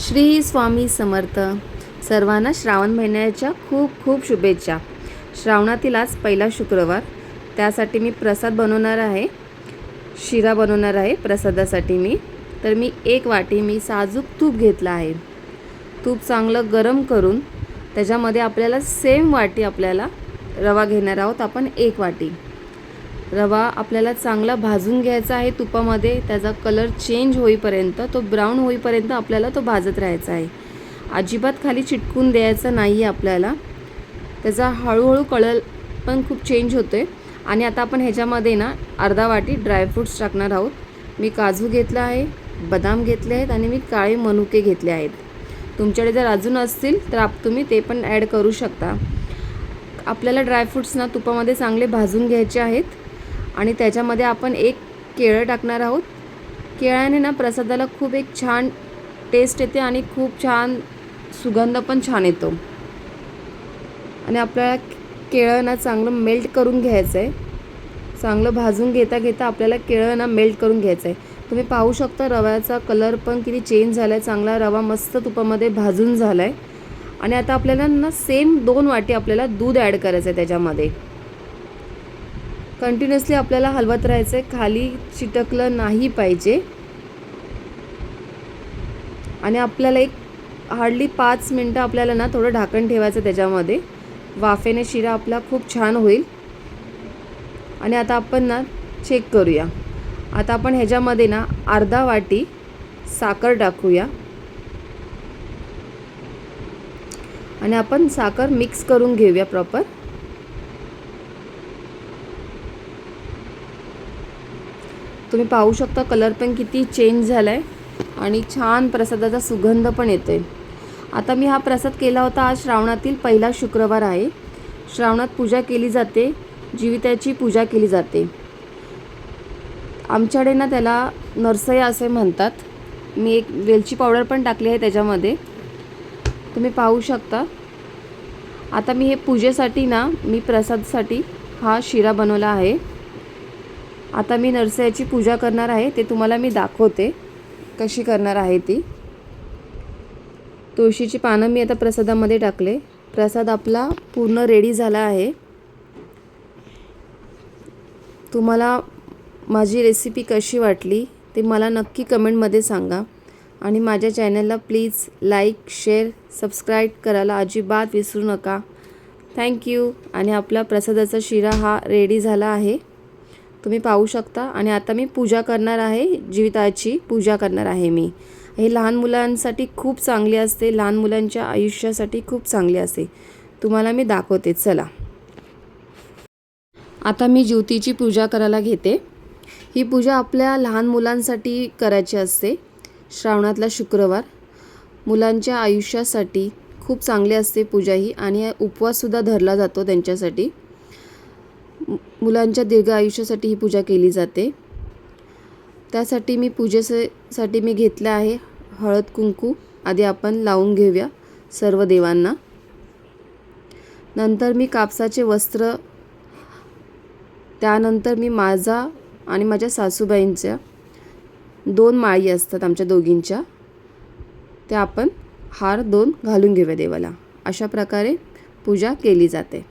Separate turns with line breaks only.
श्री स्वामी समर्थ. सर्वांना श्रावण महिन्याच्या खूप खूप शुभेच्छा. श्रावणातील आज पहिला शुक्रवार. त्यासाठी मी प्रसाद बनवणार आहे. शिरा बनवणार आहे प्रसादासाठी मी. तर मी एक वाटी मी साजूक तूप घेतला आहे. तूप चांगलं गरम करून त्याच्यामध्ये आपल्याला सेम वाटी आपल्याला रवा घेणार आहोत आपण एक वाटी. रवा आपल्याला चांगला भाजून घ्यायचा आहे तुपामध्ये. त्याचा कलर चेंज होईपर्यंत तो ब्राऊन होईपर्यंत आपल्याला तो भाजत राहायचा आहे. अजिबात खाली चिटकून द्यायचं नाही आहे आपल्याला. त्याचा हळूहळू कलर पण खूप चेंज होतो आहे आणि आता आपण ह्याच्यामध्ये ना अर्धा वाटी ड्रायफ्रूट्स टाकणार आहोत. मी काजू घेतला आहे बदाम घेतले आहेत आणि मी काळे मनुके घेतले आहेत. तुमच्याकडे जर अजून असतील तर आप तुम्ही ते पण ॲड करू शकता. आपल्याला ड्रायफ्रूट्सना तुपामध्ये चांगले भाजून घ्यायचे आहेत. आणि त्याच्यामध्ये आपण एक केळं टाकणार आहोत. केळ्याने ना प्रसादाला खूप एक छान टेस्ट येते आणि खूप छान सुगंध पण छान येतो. आणि आपल्याला केळं ना चांगलं मेल्ट करून घ्यायचं आहे चांगलं भाजून घेता घेता आपल्याला केळं ना मेल्ट करून घ्यायचं आहे तुम्ही पाहू शकता रव्याचा कलर पण किती चेंज झाला आहे चांगला रवा मस्त तुपामध्ये भाजून झाला आहे आणि आता आपल्याला ना सेम दोन वाटी आपल्याला दूध ॲड करायचं आहे त्याच्यामध्ये. कंटिन्युअसली आपल्याला हलवत राहायचं आहे खाली चिटकलं नाही पाहिजे. आणि आपल्याला एक हार्डली पाच मिनटं आपल्याला ना थोडं ढाकण ठेवायचं त्याच्यामध्ये. वाफेने शिरा आपला खूप छान होईल. आणि आता आपण ना चेक करूया. आता आपण ह्याच्यामध्ये ना अर्धा वाटी साखर टाकूया. आणि आपण साखर मिक्स करून घेऊया प्रॉपर तुम्ही पाहू शकता कलर पण किती चेंज झाला आहे आणि छान प्रसादाचा सुगंध पण येतो आहे आता मी हा प्रसाद केला होता आज श्रावणातील पहिला शुक्रवार आहे. श्रावणात पूजा केली जाते जीविताची पूजा केली जाते. आमच्याकडे ना त्याला नरसया असे म्हणतात. मी एक वेलची पावडर पण टाकली आहे त्याच्यामध्ये. तुम्ही पाहू शकता. आता मी हे पूजेसाठी ना मी प्रसादसाठी हा शिरा बनवला आहे. आता मी नरसयाची पूजा करणार आहे ते तुम्हाला मी दाखवते. कशी करणार आहे ती? तुळशीची पानं मी आता प्रसादामध्ये टाकले. प्रसाद आपला पूर्ण रेडी झाला आहे. तुम्हाला माझी रेसिपी कशी वाटली ते मला नक्की कमेंटमध्ये सांगा. आणि माझ्या चॅनलला प्लीज लाईक शेअर सबस्क्राईब करायला अजिबात विसरू नका. थँक्यू आणि आपला प्रसादाचा शिरा हा रेडी झाला आहे. तुम्ही पाहू शकता. आणि आता मी पूजा करणार आहे जीविताची पूजा करणार आहे मी. हे लहान मुलांसाठी खूप चांगली असते. लहान मुलांच्या आयुष्यासाठी खूप चांगली असते. तुम्हाला मी दाखवते. चला. आता मी ज्योतीची पूजा करायला घेते. ही पूजा आपल्या लहान मुलांसाठी करायची असते. श्रावणातला शुक्रवार. मुलांच्या आयुष्यासाठी खूप चांगली असते पूजा ही आणि उपवाससुद्धा धरला जातो त्यांच्यासाठी. मुलांच्या दीर्घ आयुष्यासाठी ही पूजा केली जाते. त्यासाठी मी पूजेसाठी मी घेतलं आहे हळद कुंकू आधी आपण लावून घेऊया सर्व देवांना. नंतर मी कापसाचे वस्त्र त्यानंतर मी माझा आणि माझ्या सासूबाईंच्या दोन माळी असतात आमच्या दोघींच्या त्या आपण हार दोन घालून घेऊया देवाला. अशा प्रकारे पूजा केली जाते.